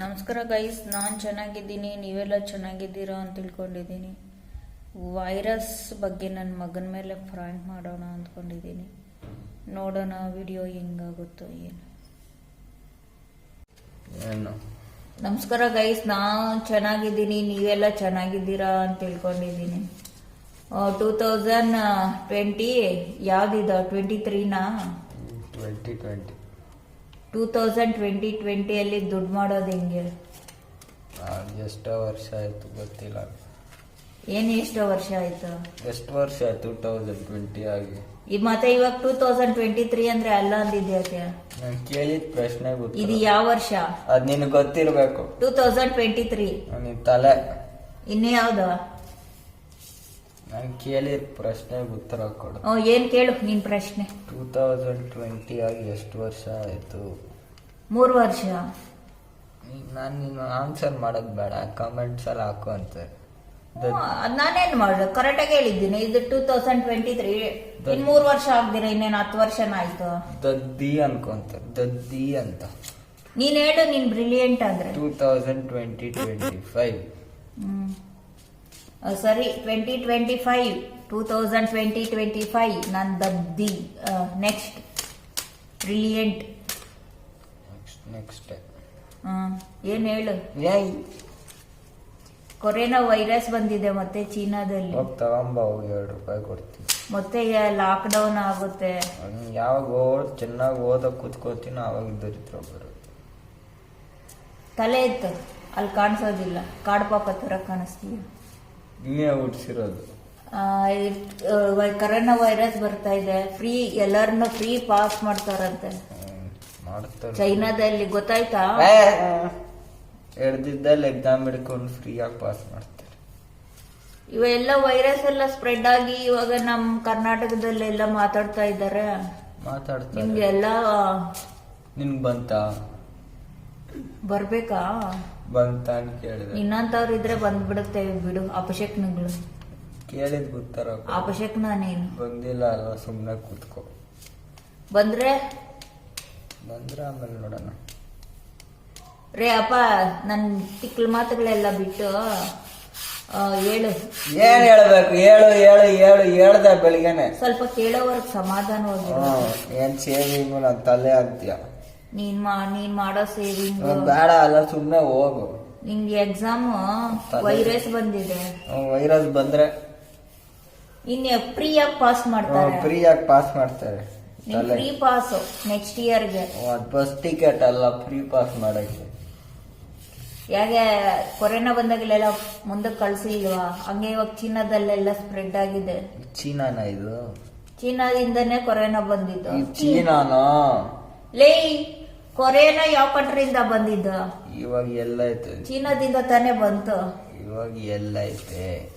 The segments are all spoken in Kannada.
ನಮಸ್ಕಾರ ಗೈಸ್ ನಾನು ಚೆನ್ನಾಗಿದ್ದೀನಿ ನೀವೆಲ್ಲ ಚೆನ್ನಾಗಿದ್ದೀರಾ ಅಂತ ತಿಳ್ಕೊಂಡಿದ್ದೀನಿ. ವೈರಸ್ ಬಗ್ಗೆ ನನ್ನ ಮಗನ ಮೇಲೆ ಫ್ರಾಂಕ್ ಮಾಡೋಣ ಅಂದ್ಕೊಂಡಿದ್ದೀನಿ. ನೋಡೋಣ ವಿಡಿಯೋ ಹೆಂಗಾಗುತ್ತೋ ಏನು. ಏನು? ನಮಸ್ಕಾರ ಗೈಸ್ ನಾನು ಚೆನ್ನಾಗಿದ್ದೀನಿ ನೀವೆಲ್ಲ ಚೆನ್ನಾಗಿದ್ದೀರಾ ಅಂತ ತಿಳ್ಕೊಂಡಿದ್ದೀನಿ. ಟೂ ತೌಸಂಡ್ ಟ್ವೆಂಟಿ ಯಾವ್ದಿದ? Twenty ತ್ರೀನಾ twenty twenty two thousand twenty ಟ್ವೆಂಟಿಯಲ್ಲಿ ದುಡ್ಡು ಮಾಡೋದು ಹೆಂಗೆ? ಎಷ್ಟೋ ವರ್ಷ ಆಯ್ತು ಗೊತ್ತಿಲ್ಲ. ಏನು ಎಷ್ಟೋ ವರ್ಷ ಆಯ್ತು? ಎಷ್ಟು ವರ್ಷ ಆಯ್ತು ಟೂ ತೌಸಂಡ್ ಟ್ವೆಂಟಿ ಆಗಿ. ಈ ಮತ್ತೆ ಇವಾಗ ಟೂ ತೌಸಂಡ್ ಟ್ವೆಂಟಿ ತ್ರೀ ಅಂದ್ರೆ ಅಲ್ಲ ಅಂದಿದ್ಯಾಕೆ ನಾನು ಕೇಳಿದ ಪ್ರಶ್ನೆ ಇದು ಯಾವ ವರ್ಷ? ಅದು ನಿನಗೆ ಗೊತ್ತಿರಬೇಕು. ಟೂ ತೌಸಂಡ್ ಟ್ವೆಂಟಿ ತ್ರೀ ನಿನ್ ತಲೆ. ಇನ್ನು ಯಾವ್ದು? ನಾನು ಕೇಳಿದ ಪ್ರಶ್ನೆ ಉತ್ತರ ಕೊಡು. ಹ್ಞೂ ಏನು ಕೇಳು ನಿನ್ನ ಪ್ರಶ್ನೆ. ಟೂ ತೌಸಂಡ್ ಟ್ವೆಂಟಿ ಆಗಿ ಎಷ್ಟು ವರ್ಷ ಆಯ್ತು? ಮೂರು ವರ್ಷ. ನಾನು ನೀನು ಆನ್ಸರ್ ಮಾಡೋದು ಬೇಡ ಕಮೆಂಟ್ಸ್ ಅಲ್ಲಿ ಹಾಕು ಅಂತ. ನಾನೇನ್ ಅದ್ ಕರೆಕ್ಟ್ ಕರೆಕ್ಟಾಗಿ ಹೇಳಿದ್ದೀನಿ. ಇದು ಟೂ ತೌಸಂಡ್ ಟ್ವೆಂಟಿ ತ್ರೀ ಇನ್ ಮೂರ್ ವರ್ಷ ಆಗ್ದಿರ ಇನ್ನೇನು ಹತ್ತು ವರ್ಷನ ಆಯ್ತು. ದದ್ದಿ ಅನ್ಕೊಂತ ದದ್ದಿ ಅಂತ. ನೀನ್ ಹೇಳು ನೀನ್ ಬ್ರಿಲಿಯಂಟ್ ಅಂದ್ರೆ two thousand twenty twenty five ಸರಿ twenty twenty five two thousand twenty twenty five ನನ್ ದದ್ದಿ ನೆಕ್ಸ್ಟ್ ಬ್ರಿಲಿಯಂಟ್ ನೆಕ್ಸ್ಟ್ ನೆಕ್ಸ್ಟ್ ಏನ್ ಹೇಳು? ಏಯ್ ಕೊರೋನಾ ವೈರಸ್ ಬಂದಿದೆ ಮತ್ತೆ ಚೀನಾದಲ್ಲಿ. ಹೋಗಿ ತಗೊಂಬ ಹೋಗಿ ಎರಡು ರೂಪಾಯಿ ಕೊಡ್ತೀನಿ. ಮತ್ತೆ ಲಾಕ್ ಡೌನ್ ಆಗುತ್ತೆ. ಯಾವಾಗ ಓದ್ ಚೆನ್ನಾಗಿ ಓದಕ್ ಕೂತ್ಕೋತೀನೋ ಅವಾಗ ದರಿದ್ರ ಬರೋದು ತಲೆ ಇತ್ತು ಅಲ್ಲಿ ಕಾಣಿಸೋದಿಲ್ಲ. ಕಾಡು ಪಾಪ ತರ ಕಾಣಿಸ್ತೀಯ ಇನ್ನೇ ಹುಟ್ಟಿಸಿರೋದು ಕರೋನಾ ವೈರಸ್ ಬರ್ತಾ ಇದೆ. ಫ್ರೀ ಎಲ್ಲರನ್ನೂ ಫ್ರೀ ಪಾಸ್ ಮಾಡ್ತಾರಂತೆ. ಚೈನಾದಲ್ಲಿ ಗೊತ್ತಾಯ್ತಾ? ಎಳ್ದಿದ್ದಲ್ಲಿ ಎಕ್ಸಾಮ್ ಹಿಡ್ಕೊಂಡು ಫ್ರೀಯಾಗಿ ಪಾಸ್ ಮಾಡ್ತಾರೆ. ಇವೆಲ್ಲ ವೈರಸ್ ಎಲ್ಲ ಸ್ಪ್ರೆಡ್ ಆಗಿ ಇವಾಗ ನಮ್ ಕರ್ನಾಟಕದಲ್ಲೆಲ್ಲ ಮಾತಾಡ್ತಾ ಇದ್ದಾರೆ. ಮಾತಾಡ್ತಾರೆ ನಿಮ್ಗೆಲ್ಲ ನಿನ್ಗ್ ಬಂತ? ಬರ್ಬೇಕಾ? ಬಂತ ಅಂತ ಕೇಳಿದೆ. ಇನ್ನಂತವ್ರು ಇದ್ರೆ ಬಂದ್ಬಿಡುತ್ತೆ ಬಿಡು ಅಪಶಕ್ನಗಳು. ಕೇಳಿದ್ ಗೊತ್ತಾರ. ಅಪಶಕ್ನ ನೀನು. ಬಂದಿಲ್ಲ ಅಲ್ಲ ಸುಮ್ನೆ ಕೂತ್ಕೋ. ಬಂದ್ರೆ ಬಂದ್ರೆ ಆಮೇಲೆ ನೋಡೋಣ. ರೇ ಅಪ್ಪ ನನ್ನ ತಿಕ್ಲ ಮಾತುಗಳೆಲ್ಲ ಬಿಟ್ಟು ಹೇಳು. ಏನ್ ಹೇಳ್ಬೇಕು? ಹೇಳು ಹೇಳು ಹೇಳು ಹೇಳ್ದೆ ಬೆಳಿಗ್ಗೆನೆ. ಸ್ವಲ್ಪ ಕೇಳೋವರ್ಗ್ ಸಮಾಧಾನ ಏನ್ ಸೇವಿಂಗು ನನ್ ತಲೆ ಅಂತೀಯ. ನೀನ್ ಮಾ ನೀನ್ ಮಾಡೋ ಸೇವಿಂಗ್ ಬೇಡ ಅಲ್ಲ ಸುಮ್ನೆ ಹೋಗು. ನಿಂಗೆ ಎಕ್ಸಾಮ್ ವೈರಸ್ ಬಂದಿದೆ. ವೈರಸ್ ಬಂದ್ರೆ? ಇನ್ ಫ್ರೀಯಾಗಿ ಪಾಸ್ ಮಾಡ್ತಾರೆ. ಫ್ರೀಯಾಗಿ ಪಾಸ್ ಮಾಡ್ತಾರೆ. ನಿನ್ ಫ್ರೀ ಪಾಸ್ ನೆಕ್ಸ್ಟ್ ಇಯರ್ಗೆ ಗೆ. ಬಸ್ ಟಿಕೆಟ್ ಅಲ್ಲ ಫ್ರೀ ಪಾಸ್ ಮಾಡಕ್ಕೆ. ಯಾಕೆ ಕೊರೋನಾ ಬಂದಾಗಲೆಲ್ಲ ಮುಂದಕ್ಕೆ ಕಳ್ಸಿಲ್ವಾ ಹಂಗೆ ಇವಾಗ ಚೀನಾದಲ್ಲೆಲ್ಲ ಸ್ಪ್ರೆಡ್ ಆಗಿದೆ. ಚೀನಾನ ಇದು? ಚೀನಾದಿಂದನೇ ಕೊರೋನಾ ಬಂದಿದ್ದು. ಚೀನಾನ? ಲೇ ಕೊರೋನಾ ಯಾವ ಕಂಟ್ರಿಯಿಂದ ಬಂದಿದ್ದು? ಇವಾಗ ಎಲ್ಲ ಐತೆ ಚೀನಾದಿಂದ ತಾನೇ ಬಂತು. ಇವಾಗ ಎಲ್ಲ ಐತೆ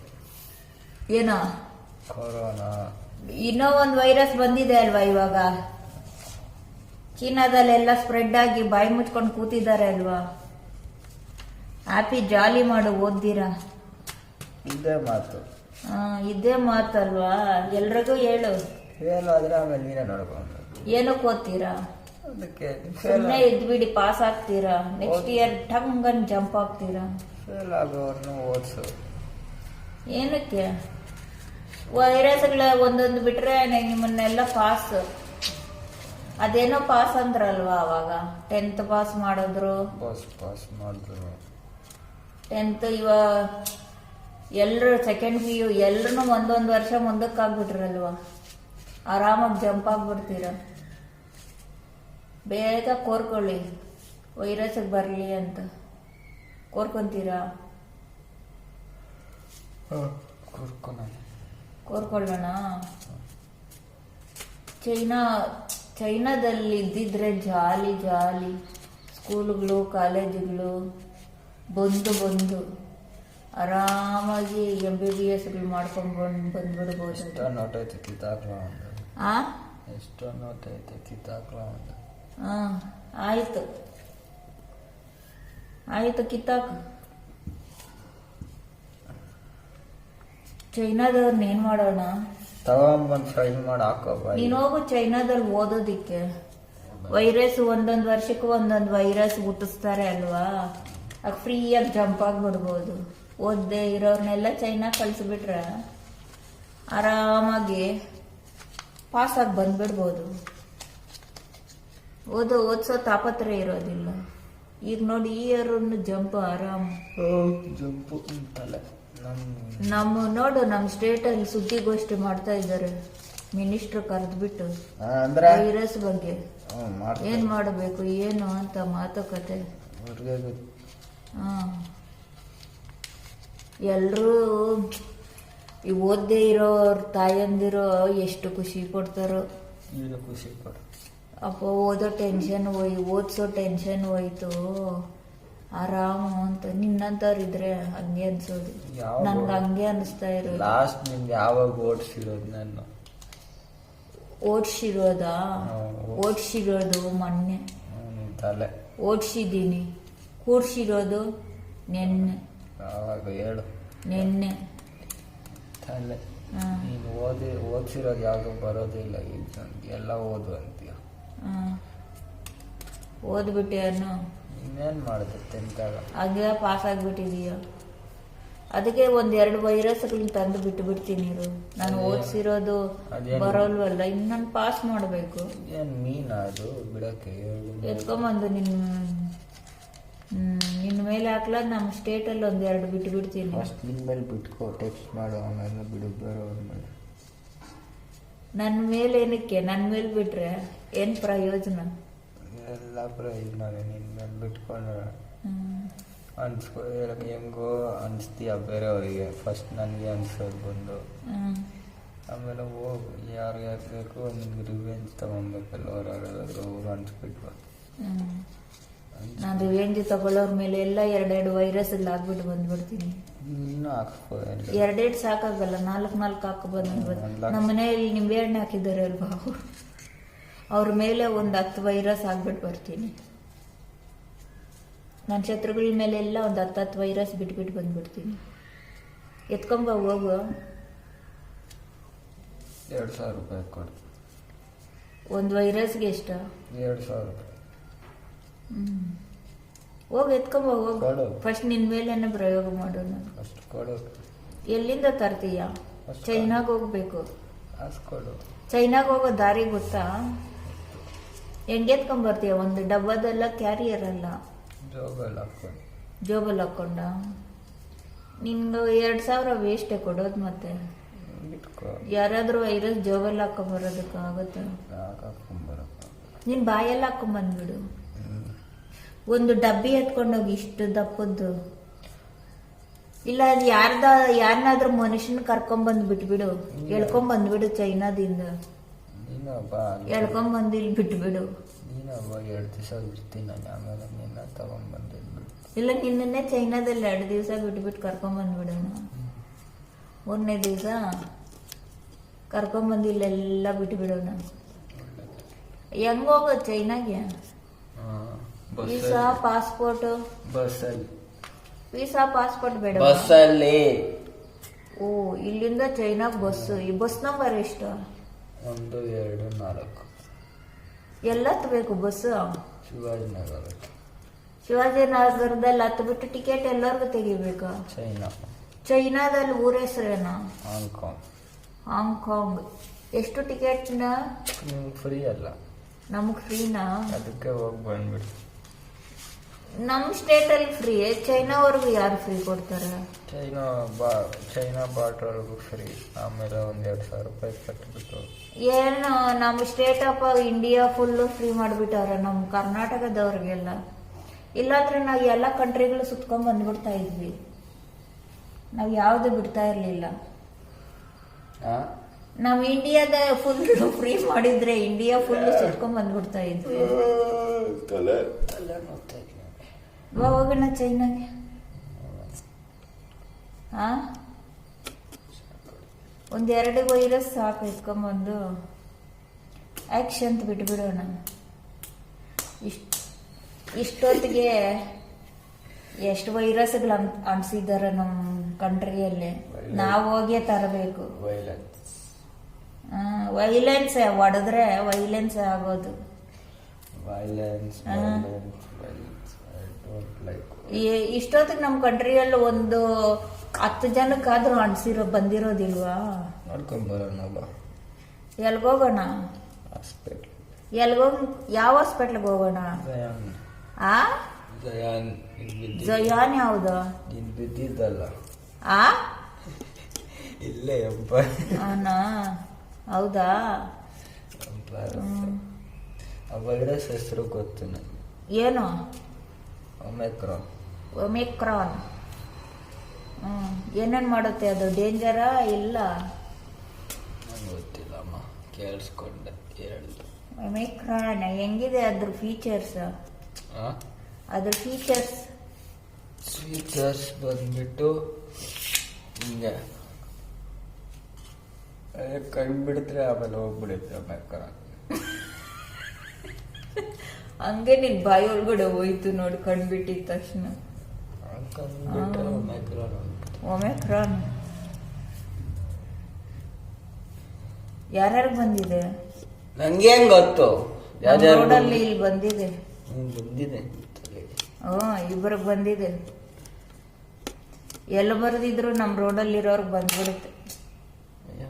ಏನೋ? ಕೊರೋನಾ. ಇನ್ನೂ ಒಂದು ವೈರಸ್ ಬಂದಿದೆ ಅಲ್ವಾ ಇವಾಗ? ಚೀನಾದಲ್ಲೆಲ್ಲ ಸ್ಪ್ರೆಡ್ ಆಗಿ ಬಾಯಿ ಮುಚ್ಕೊಂಡು ಕೂತಿದ್ದಾರೆ ಅಲ್ವಾ? ಹ್ಯಾಪಿ ಜಾಲಿ ಮಾಡು ಓದ್ದಿರಾ? ಇದೇ ಮಾತು. ಇದೇ ಮಾತಲ್ವಾ? ಎಲ್ರಿಗೂ ಹೇಳು. ಫೇಲ್ ಆದ್ರೆ ಆಮೇಲೆ ನೀನೇ ನೋಡ್ಕೊಂಡು. ಏನಕ್ಕೆ ಓದ್ತೀರಾ? ಅದಕ್ಕೆ ಸುಮ್ಮನೆ ಇದ್ಬಿಡಿ ಪಾಸ್ ಆಗ್ತೀರಾ? ನೆಕ್ಸ್ಟ್ ಇಯರ್ ಟಂಗನ್ ಜಂಪ್ ಆಗ್ತೀರಾ? ಫೇಲ್ ಆಗೋರ್ನು ಓದ್ಸು. ಏನಕ್ಕೆ? ವೈರಸ್ಗಳ ಒಂದೊಂದು ಬಿಟ್ರೆ ನಿಮ್ಮನ್ನೆಲ್ಲ ಪಾಸ್ ಅದೇನೋ ಪಾಸ್ ಅಂದ್ರಲ್ವಾ ಅವಾಗ? ಟೆಂತ್ ಪಾಸ್ ಮಾಡಿದ್ರು. ಪಾಸ್ ಪಾಸ್ ಮಾಡಿದ್ರು. ಟೆಂತ್ ಇವ ಎಲ್ರು ಸೆಕೆಂಡ್ ಪಿ ಯು ಎಲ್ರು ಒಂದೊಂದು ವರ್ಷ ಮುಂದಕ್ಕೆ ಆಗ್ಬಿಟ್ರಲ್ವಾ ಆರಾಮಾಗಿ ಜಂಪ್ ಆಗ್ಬಿಡ್ತೀರ? ಬೇಗ ಕೋರ್ಕೊಳ್ಳಿ. ವೈರಸ್ಗೆ ಬರಲಿ ಅಂತ. ಕೋರ್ಕೊಂತೀರಾ? ಕೂರ್ಕೊಣ ಕೋರ್ಕೊಳ್ಳೋಣ ಚೈನಾ ಚೈನಾದಲ್ಲಿ ಇದ್ದಿದ್ರೆ ಜಾಲಿ ಜಾಲಿ. ಸ್ಕೂಲ್ಗಳು ಕಾಲೇಜುಗಳು ಬಂದು ಬಂದು ಆರಾಮಾಗಿ ಎಂ ಬಿ ಬಿ ಎಸ್ಗಳು ಮಾಡ್ಕೊಂಡು ಬಂದು ಬಂದ್ಬಿಡ್ಬೋದು. ಎಷ್ಟೋ ನೋಟ್ ಐತೆ ಕಿತ್ತಾಕ್ಲ ಒಂದು ಆ? ಎಷ್ಟೋ ನೋಟ್ ಐತೆ ಕಿತ್ತಾಕ್ಲ ಒಂದು ಆ, ಆಯ್ತು. ಆಯ್ತು ಕಿತ್ತಾಕು ಚೈನಾದವ್ರನ್ನ ಏನ್ ಮಾಡೋಣ? ತಗೊಂಬಂದ್ ಫ್ರೈ ಮಾಡಿ ನೀನ್ ಹೋಗು ಚೈನಾದಲ್ಲಿ ಓದೋದಿಕ್ಕೆ. ವೈರಸ್ ಒಂದೊಂದ್ ವರ್ಷಕ್ಕೂ ಒಂದೊಂದ್ ವೈರಸ್ ಹುಟ್ಟಿಸ್ತಾರೆ ಅಲ್ವಾ? ಆಗ ಫ್ರೀಯಾಗಿ ಜಂಪ್ ಆಗ್ಬಿಡ್ಬೋದು. ಓದದೆ ಇರೋರ್ನೆಲ್ಲ ಚೈನಾ ಕಳ್ಸಿಬಿಟ್ರೆ ಆರಾಮಾಗಿ ಪಾಸಾಗಿ ಬಂದ್ಬಿಡ್ಬೋದು. ಓದೋ ಓದ್ಸೋ ತಾಪತ್ರೆ ಇರೋದಿಲ್ಲ. ಈಗ ನೋಡಿ ಈ ಇಯರನ್ನು ಜಂಪ್ ಆರಾಮ್. ಜಂಪ್ ಅಂತಲ್ಲ ನಮ್ಮ ನೋಡು ನಮ್ಮ ಸ್ಟೇಟಲ್ಲಿ ಸುದ್ದಿಗೋಷ್ಠಿ ಮಾಡ್ತಾ ಇದ್ದಾರೆ. ಕರೆದು ಕರೆದ್ಬಿಟ್ಟು ಅಂದ್ರೆ? ವೈರಸ್ ಬಗ್ಗೆ. ಏನ್ ಮಾಡಬೇಕು ಏನು ಅಂತ ಮಾತುಕತೆ. ಎಲ್ರೂ ಈ ಓದ್ದೇ ಇರೋರ್ ತಾಯಂದಿರೋ ಎಷ್ಟು ಖುಷಿ ಕೊಡ್ತಾರೋ ಖುಷಿ ಅಪ್ಪ ಓದೋ ಟೆನ್ಷನ್ ಹೋಯ್ ಓದ್ಸೋ ಟೆನ್ಷನ್ ಹೋಯ್ತು. ಆರಾಮು ಅಂತ. ನಿನ್ನಂತವ್ರು ಇದ್ರೆ ಹಂಗೆ ಅನ್ಸೋದು. ನನ್ಗ ಹಂಗೆ ಅನಿಸ್ತಾ ಇರೋದು. ಲಾಸ್ಟ್ ನಿಮ್ಗೆ ಯಾವಾಗ ಓಡಿಸಿರೋದು ನಾನು ಓಡ್ಸಿರೋದಾ? ಓಡಿಸಿರೋದು ಮೊನ್ನೆ. ಹ್ಮ್, ತಲೆ. ಓಡ್ಸಿದ್ದೀನಿ. ಕೂರ್ಸಿರೋದು ನಿನ್ನೆ. ಯಾವಾಗ? ಹೇಳು. ನಿನ್ನೆ. ತಲೆ. ಹಾ, ನೀನು ಓದಿ ಓದಿಸಿರೋದು ಯಾವುದು ಬರೋದಿಲ್ಲ ಈಗ ಎಲ್ಲ ಓದು ಅಂತೀಯ. ಓದ್ಬಿಟ್ಟೆ ಅನ್ನೋ ಇನ್ನೇನು ಮಾಡಿದ್ರು ಟೆಂತಾಗ ಹಂಗೆ ಪಾಸ್ ಆಗಿಬಿಟ್ಟಿದೀಯೋ ಅದಕ್ಕೆ ಒಂದೆರಡು ಎರಡು ವೈರಸ್ಗಳನ್ನ ತಂದು ಬಿಟ್ಟು ಬಿಡ್ತೀನಿ ಇರು. ನಾನು ಓದಿಸಿರೋದು ಅದೇನು? ಬರೋಲ್ವಲ್ಲ ಇನ್ನು ನಾನು ಪಾಸ್ ಮಾಡಬೇಕು. ಏನು ಮೀನ ಅದು? ಬಿಡಕ್ಕೆ. ಎತ್ಕೊಂಬಂದು ನಿನ್ನ ಹ್ಮ್, ನಿನ್ನ ಮೇಲೆ ಹಾಕ್ಲ? ನಮ್ಮ ಸ್ಟೇಟಲ್ಲಿ ಒಂದ್ ಎರಡು ಬಿಟ್ಟು ಬಿಡ್ತೀನಿ. ಫಸ್ಟ್ ಮೇಲೆ ಬಿಟ್ಕೋ ಟೆಕ್ಸ್ಟ್ ಮಾಡು ಆಮೇಲೆ ಬಿಡು ಮೇಲೆ ನನ್ನ ಮೇಲೆ ಏನಕ್ಕೆ? ನನ್ನ ಮೇಲೆ ಬಿಟ್ರೆ ಏನು ಪ್ರಯೋಜನ? ಎಲ್ಲ ಪ್ರಯೋಜನ ನಿನ್ನ ಮೇಲೆ ಬಿಟ್ಕೊಂಡ್ರೆ ಹ್ಮ್. ಅನ್ಸ್ಕೊ ಹೆಂಗೋ ಅನಿಸ್ತೀಯ ಬೇರೆಯವರಿಗೆ ಫಸ್ಟ್ ನನಗೆ ಅನ್ಸೋದು ಬಂದು. ಆಮೇಲೆ ಹೋಗು ಯಾರು ಯಾರು ಬೇಕು ನಿಮ್ಗೆ ರಿವೆಂಜ್ ತಗೊಬೇಕಲ್ಲ ಅವ್ರು ಯಾರಾದ್ರು ಅವ್ರು ಅನ್ಸ್ಬಿಟ್ಟು ನಾನು ರಿವೆಂಜ್ ತಗೊಳ್ಳೋರ್ ಮೇಲೆ ಎಲ್ಲ ಎರಡೆರಡು ವೈರಸ್ ಹಾಕ್ಬಿಟ್ಟು ಬಂದ್ಬಿಡ್ತೀನಿ ಇನ್ನೂ ಹಾಕ್ಕೋ ಎಲ್ಲ. ಎರಡೆರಡು ಸಾಕಾಗಲ್ಲ ನಾಲ್ಕು ನಾಲ್ಕು ಹಾಕಬಹುದು. ನಮ್ಮ ಮನೆಯಲ್ಲಿ ನಿಂಬೆ ಹಣ್ಣು ಹಾಕಿದ್ದಾರೆ ಅಲ್ವಾ ಅವ್ರು ಮೇಲೆ ಒಂದು ಹತ್ತು ವೈರಸ್ ಆಗ್ಬಿಟ್ಟು ಬರ್ತೀನಿ. ನನ್ನ ಶತ್ರುಗಳ ಮೇಲೆ ಎಲ್ಲ ಒಂದು ಹತ್ತು ಹತ್ತು ವೈರಸ್ ಬಿಟ್ಬಿಟ್ಟು ಬಂದ್ಬಿಡ್ತೀನಿ. ಎತ್ಕೊಂಬ ಹೋಗು. ಎರಡು ಸಾವಿರ ರೂಪಾಯಿ ಕೊಡು ಒಂದು ವೈರಸ್ಗೆ ಎಷ್ಟ? ಎರಡು ಸಾವಿರ ರೂಪಾಯಿ. ಹೋಗಿ ಎತ್ಕೊಂಬ ಹೋಗು. ಫಸ್ಟ್ ನಿನ್ನ ಮೇಲೇನೆ ಪ್ರಯೋಗ ಮಾಡೋಣ. ಅಷ್ಟು ಕೊಡು. ಎಲ್ಲಿಂದ ತರ್ತೀಯ? ಅಷ್ಟು ಚೈನಾಗ್ ಹೋಗ್ಬೇಕು. ಅಷ್ಟು ಕೊಡು. ಚೈನಾಗ್ ಹೋಗೋ ದಾರಿ ಗೊತ್ತಾ? ಹೆಂಗೆತ್ಕೊಂಬರ್ತೀಯ ಒಂದು ಡಬ್ಬದಲ್ಲ ಕ್ಯಾರಿಯರ್ ಅಲ್ಲ? ಜೋಬಲ್ಲಿ ಹಾಕೊಂಡ? ನಿನ್ಗೆ ಎರಡು ಸಾವಿರ ವೇಸ್ಟೇ ಕೊಡೋದು ಮತ್ತೆ? ಯಾರಾದರೂ ಯಾರಾದ್ರೂ ವೈರಸ್ ಜೋಬಲ್ಲಿ ಹಾಕೊಂಬರೋದಕ್ಕೆ ಆಗುತ್ತೆ. ಯಾಕೆ ಹಾಕ್ಕೊಂಬರಪ್ಪ ಬಾಯಲ್ಲಿ ಹಾಕೊಂಬಂದ್ಬಿಡು ಒಂದು ಡಬ್ಬಿ ಎತ್ಕೊಂಡೋಗಿ ಇಷ್ಟು ದಪ್ಪದ್ದು. ಇಲ್ಲ ಅದು ಯಾರ್ದ ಯಾರನ್ನಾದ್ರೂ ಮನುಷ್ಯನ ಕರ್ಕೊಂಬಂದ್ ಬಿಟ್ಬಿಡು ಎಳ್ಕೊಂಬಂದ್ಬಿಡು ಚೈನಾದಿಂದ. ಎಳ್ಕೊಂಬಂದು ಇಲ್ಲಿ ಬಿಟ್ಬಿಡು. ನೀನೊಬ್ಬ ಎರಡು ದಿವಸ ಇರ್ತೀನಿ ನಾನು ಆಮೇಲೆ ನಿನ್ನ ತಗೊಂಡ್ಬಂದು ಬಿಡು ಇಲ್ಲ ನಿನ್ನೆ ಚೈನಾದಲ್ಲಿ ಎರಡು ದಿವಸ ಬಿಟ್ಬಿಟ್ಟು ಕರ್ಕೊಂಬಂದ್ಬಿಡೋಣ. ಮೂರನೇ ದಿವಸ ಕರ್ಕೊಂಬಂದು ಇಲ್ಲೆಲ್ಲ ಬಿಟ್ಬಿಡೋಣ. ಹೆಂಗ್ ಹೋಗೋದು ಚೈನಾಗೆ? ವೀಸಾ ಪಾಸ್ಪೋರ್ಟ್ ಬಸ್ಸಲ್ಲಿ. ವೀಸಾ ಪಾಸ್ಪೋರ್ಟ್ ಬೇಡ ಬಸ್ಸಲ್ಲಿ. ಓ ಇಲ್ಲಿಂದ ಚೈನಾಗ್ ಬಸ್ ಈ ಬಸ್ ನಂಬರ್ ಎಷ್ಟು? ಒಂದು ಎರಡು ನಾಲ್ಕು. ಎಲ್ಲ ಹತ್ತಬೇಕು ಬಸ್? ಶಿವಾಜಿನಗರ. ಶಿವಾಜಿನಗರದಲ್ಲಿ ಹತ್ತು ಬಿಟ್ಟು ಟಿಕೆಟ್ ಎಲ್ಲರಿಗೂ ತೆಗಿಬೇಕು. ಚೈನಾ. ಚೈನಾದಲ್ಲಿ ಊರ ಹೆಸರೇನ? ಹಾಂಗ್ಕಾಂಗ್ ಹಾಂಗ್ಕಾಂಗ್ ಎಷ್ಟು ಟಿಕೆಟ್ನ ಫ್ರೀ ಅಲ್ಲ. ನಮಗೆ ಫ್ರೀನಾ ಅದಕ್ಕೆ ಹೋಗಿ ಬಂದ್ಬಿಡಿ. ನಮ್ಮ ಸ್ಟೇಟಲ್ಲಿ ಫ್ರೀ ಚೈನಾವರೆಗೂ ಯಾರು ಫ್ರೀ ಕೊಡ್ತಾರೆ? ಚೈನಾ ಬಾ ಚೈನಾ ಬಾರ್ಡ್ರ್ವರೆಗೂ ಫ್ರೀ ಆಮೇಲೆ ಒಂದು ಎರಡು ಸಾವಿರ ರೂಪಾಯಿ ಕಟ್ಬಿಟ್ಟು. ಏನು ನಮ್ಮ state of India full free ಮಾಡಿಬಿಟ್ಟವ್ರೆ ನಮ್ಮ ಕರ್ನಾಟಕದವ್ರಿಗೆಲ್ಲ. ಇಲ್ಲಾಂದ್ರೆ ನಾವು ಎಲ್ಲ ಕಂಟ್ರಿಗಳು ಸುತ್ಕೊಂಡ್ ಬಂದ್ಬಿಡ್ತಾ ಇದ್ವಿ. ನಾವು ಯಾವುದು ಬಿಡ್ತಾ ಇರಲಿಲ್ಲ. ನಾವು ಇಂಡಿಯಾದ ಫುಲ್ ಫ್ರೀ ಮಾಡಿದ್ರೆ ಇಂಡಿಯಾ ಫುಲ್ ಸುತ್ಕೊಂಡ್ ಬಂದ್ಬಿಡ್ತಾ ಇದ್ವಿ. ತಲೆ ತಲೆ ನೋಡ್ತಾ ಇವಾಗ ಹೋಗೋಣ ಚೈನಾಗೆ ಹಾ ಒಂದೆರಡು ವೈರಸ್ ಸಾಕು ಇಟ್ಕೊಂಬಂದು. ಆಕ್ಷನ್ ಅಂತ ಬಿಟ್ಬಿಡೋಣ. ಇಷ್ಟ ಇಷ್ಟೊತ್ತಿಗೆ ಎಷ್ಟು ವೈರಸ್ಗಳು ಅನ್ ಅನ್ಸಿದ್ದಾರೆ ನಮ್ಮ ಕಂಟ್ರಿಯಲ್ಲಿ. ನಾವು ಹೋಗೇ ತರಬೇಕು. ವೈಲೆನ್ಸ್ ಹೊಡೆದ್ರೆ ವೈಲೆನ್ಸ್ ಆಗೋದು. ಇಷ್ಟೊತ್ತಿಗೆ ನಮ್ಮ ಕಂಟ್ರಿಯಲ್ಲಿ ಒಂದು ಹತ್ತು ಜನಕ್ಕಾದ್ರೂ ಅನ್ಸಿರೋ ಬಂದಿರೋದಿಲ್ವಾ? ನೋಡ್ಕೊಂಡ್ ಬರೋಣ ಎಲ್ಗೋಗೋಣ? ಹಾಸ್ಪಿಟ್ಲ್. ಎಲ್ಗೋಗ್ ಯಾವ ಹಾಸ್ಪಿಟ್ಲ್ಗೆ ಹೋಗೋಣ? ಜಯಾನ್. ಆ? ಜಯಾನ್ ಜಯಾನ್ ಯಾವ್ದು? ನಿನ್ ಬಿದ್ದಿದ್ದಲ್ಲ. ಆ? ಇಲ್ಲೇ ಅಣ್ಣ ಹೌದಾ? ಆ ಹೆಸರು ಗೊತ್ತು ನನಗೆ. ಏನು? ಒಮೆಕ್ರಾನ್ ಒಮೆಕ್ರಾನ್ ಹ್ಮ್ ಏನೇನು ಮಾಡುತ್ತೆ ಅದು? ಡೇಂಜರಾ ಇಲ್ಲ? ಗೊತ್ತಿಲ್ಲಮ್ಮ ಕೇಳಿಸ್ಕೊಂಡೆ ಹೇಳ್ದು. ಒಮೆಕ್ರಾನ್ ಹೆಂಗಿದೆ ಅದ್ರ ಫೀಚರ್ಸ್ ಅದ್ರ ಫೀಚರ್ಸ್ ಫೀಚರ್ಸ್ ಬಂದ್ಬಿಟ್ಟು ಹಿಂಗೆ. ಅದೇ ಕಣ್ಣು ಬಿಡಿದ್ರೆ ಆಮೇಲೆ ಹೋಗ್ಬಿಡುತ್ತೆ ಒಮೆಕ್ರಾನ್ ಹಂಗೆ ನಿನ್ ಬಾಯಿ ಒಳಗಡೆ ಹೋಯ್ತು ನೋಡಿ ಕಂಡ್ಬಿಟ್ಟಿದ ತಕ್ಷಣ. ಒಮೆಕ್ರಾನ್ ಯಾರ್ಯಾರು ಬಂದಿದೆ? ನಂಗೆ ಹೆಂಗ್ ಗೊತ್ತು? ರೋಡಲ್ಲಿ ಇಲ್ಲಿ ಬಂದಿದೆ. ಬಂದಿದೆ. ಹ್ಞೂ ಇಬ್ಬರಿಗೆ ಬಂದಿದೆ. ಎಲ್ಲ ಬರ್ದಿದ್ರು ನಮ್ಮ ರೋಡಲ್ಲಿ ಇರೋರ್ಗೆ ಬಂದ್ಬಿಡುತ್ತೆ. ಬರ್ದಿದ್ರು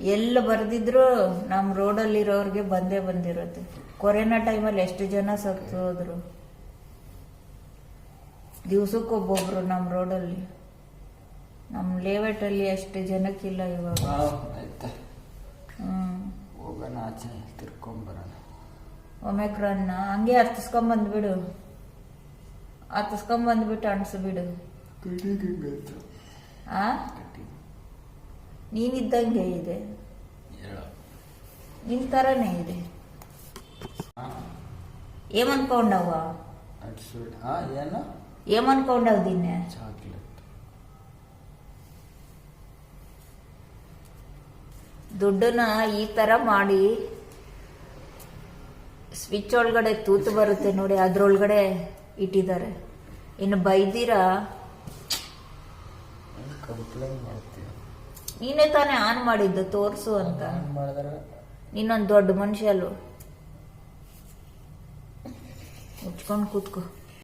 ಎಲ್ಲ ಬರೆದಿದ್ರು ನಮ್ಮ ರೋಡಲ್ಲಿ ಇರೋರ್ಗೆ ಬಂದೇ ಬಂದಿರುತ್ತೆ. ಕೊರೋನಾ ಟೈಮಲ್ಲಿ ಎಷ್ಟು ಜನ ಸತ್ತು ಹೋದ್ರು? ದಿವ್ಸಕ್ಕೊಬ್ಬೊಬ್ರು ನಮ್ಮ ರೋಡಲ್ಲಿ. ನಮ್ಮ ಲೇಔಟಲ್ಲಿ ಎಷ್ಟು ಜನಕ್ಕಿಲ್ಲ ಇವಾಗ. ಹೋಗೋಣ ಆಚೆ ತಿರ್ಕೊಂಬರೋಣ ಒಮೆಕ್ರಾನ್ನ ಹಂಗೆ ಹತ್ತಿಸ್ಕೊಂಬಂದ್ಬಿಡು ಹತ್ತಿಸ್ಕೊಂಬಂದ್ಬಿಟ್ಟು ಅಣಿಸ್ಬಿಡು. ಆ? ನೀನಿದ್ದಂಗೆ ಇದೆ. ನಿನ್ ಥರನೇ ಇದೆ. ದಿನ್ನೆ? ಚಾಕ್ಲೇಟ್. ದುಡ್ಡನ್ನ ಈ ತರ ಮಾಡಿ ಸ್ವಿಚ್ ಒಳಗಡೆ ತೂತು ಬರುತ್ತೆ ನೋಡಿ ಅದ್ರೊಳಗಡೆ ಇಟ್ಟಿದ್ದಾರೆ. ಇನ್ನು ಬೈದಿರಾ? ಕಂಪ್ಲೇಂಟ್ ಮಾಡ್ತೀವಿ ನೀನೇ ತಾನೇ ಆನ್ ಮಾಡಿದ್ದು ತೋರಿಸು ಅಂತ. ಮಾಡಿದ್ರೆ? ನೀನೊಂದು ದೊಡ್ಡ ಮನುಷ್ಯ ಅಲ್ವ? ಮುಚ್ಕೊಂಡು ಕೂತ್ಕೋ